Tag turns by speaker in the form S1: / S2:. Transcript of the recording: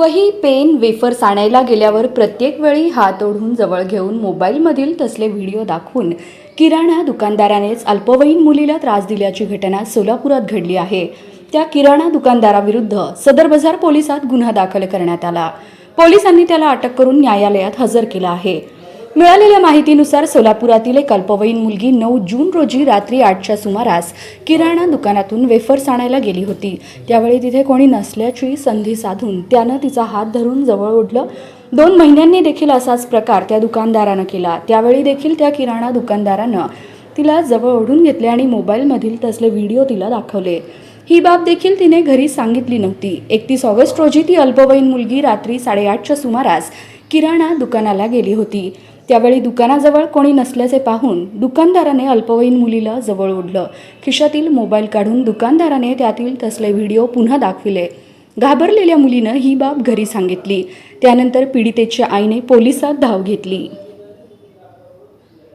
S1: वही pen wafers आणायला गेल्यावर प्रत्येक वेळी हात ओढून जवळ घेऊन मोबाईलमधील तसले व्हिडिओ दाखवून किराणा दुकानदारानेच अल्पवयीन मुलीला त्रास दिल्याची घटना सोलापुरात घडली आहे. त्या किराणा दुकानदाराविरुद्ध सदर बाजार पोलिसात गुन्हा दाखल करण्यात आला. पोलिसांनी त्याला अटक करून न्यायालयात हजर केला आहे. मिळालेल्या माहितीनुसार सोलापुरातील एक अल्पवयीन मुलगी नऊ जून रोजी रात्री आठच्या सुमारास किराणा दुकानातून वेफर्स आणायला गेली होती. त्यावेळी तिथे कोणी नसल्याची संधी साधून त्यानं तिचा हात धरून जवळ ओढलं. दोन महिन्यांनी देखील असाच प्रकार त्या दुकानदारानं केला. त्यावेळी देखील त्या किराणा दुकानदारानं तिला जवळ ओढून घेतले आणि मोबाईलमधील तसले व्हिडिओ तिला दाखवले. ही बाब देखील तिने घरी सांगितली नव्हती. एकतीस ऑगस्ट रोजी ती अल्पवयीन मुलगी रात्री साडेआठच्या सुमारास किराणा दुकानाला गेली होती. त्यावेळी दुकानाजवळ कोणी नसल्याचे पाहून दुकानदाराने अल्पवयीन मुलीला जवळ ओढलं. खिशातील मोबाईल काढून दुकानदाराने त्यातील तसले व्हिडिओ पुन्हा दाखविले. घाबरलेल्या मुलीनं ही बाब घरी सांगितली. त्यानंतर पीडितेच्या आईने पोलिसात धाव घेतली.